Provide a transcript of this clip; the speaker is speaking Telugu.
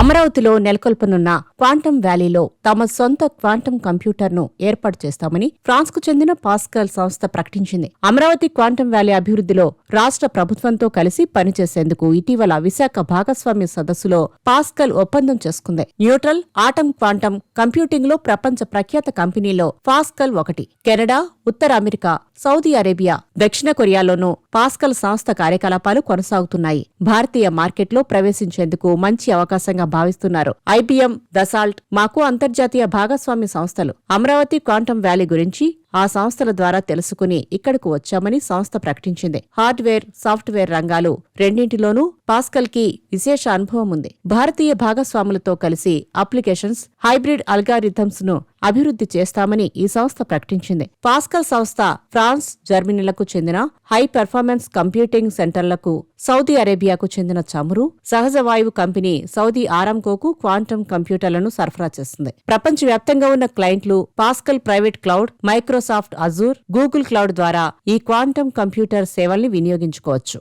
అమరావతిలో నెలకొల్పనున్న క్వాంటం వ్యాలీలో తమ సొంత క్వాంటం కంప్యూటర్ను ఏర్పాటు చేస్తామని ఫ్రాన్స్కు చెందిన పాస్కల్ సంస్థ ప్రకటించింది. అమరావతి క్వాంటం వ్యాలీ అభివృద్ధిలో రాష్ట్ర ప్రభుత్వంతో కలిసి పనిచేసేందుకు ఇటీవల విశాఖ భాగస్వామ్య సదస్సులో పాస్కల్ ఒప్పందం చేసుకుంది. న్యూట్రల్ ఆటం క్వాంటం కంప్యూటింగ్లో ప్రపంచ ప్రఖ్యాత కంపెనీలో పాస్కల్ ఒకటి. కెనడా ఉత్తర అమెరికా సౌదీ అరేబియా దక్షిణ కొరియాలోనూ పాస్కల్ సంస్థ కార్యకలాపాలు కొనసాగుతున్నాయి. భారతీయ మార్కెట్లో ప్రవేశించేందుకు మంచి అవకాశంగా భావిస్తున్నారు. ఐబీఎం దసాల్ట్ మాకు అంతర్జాతీయ భాగస్వామ్య సంస్థలు. అమరావతి క్వాంటం వ్యాలీ గురించి ఆ సంస్థల ద్వారా తెలుసుకుని ఇక్కడకు వచ్చామని సంస్థ ప్రకటించింది. హార్డ్వేర్ సాఫ్ట్వేర్ రంగాలు రెండింటిలోనూ పాస్కల్కి విశేష అనుభవం ఉంది. భారతీయ భాగస్వాములతో కలిసి అప్లికేషన్స్ హైబ్రిడ్ అల్గారిథమ్స్ను అభివృద్ధి చేస్తామని ఈ సంస్థ ప్రకటించింది. పాస్కల్ సంస్థ ఫ్రాన్స్ జర్మనీలకు చెందిన హై పెర్ఫార్మెన్స్ కంప్యూటింగ్ సెంటర్లకు సౌదీ అరేబియాకు చెందిన చమురు సహజ వాయువు కంపెనీ సౌదీ ఆరంకోకు క్వాంటం కంప్యూటర్లను సరఫరా చేస్తుంది. ప్రపంచవ్యాప్తంగా ఉన్న క్లయింట్లు Pasqal private cloud Microsoft Azure Google cloud ద్వారా ఈ క్వాంటం కంప్యూటర్ సేవల్ని వినియోగించుకోవచ్చు.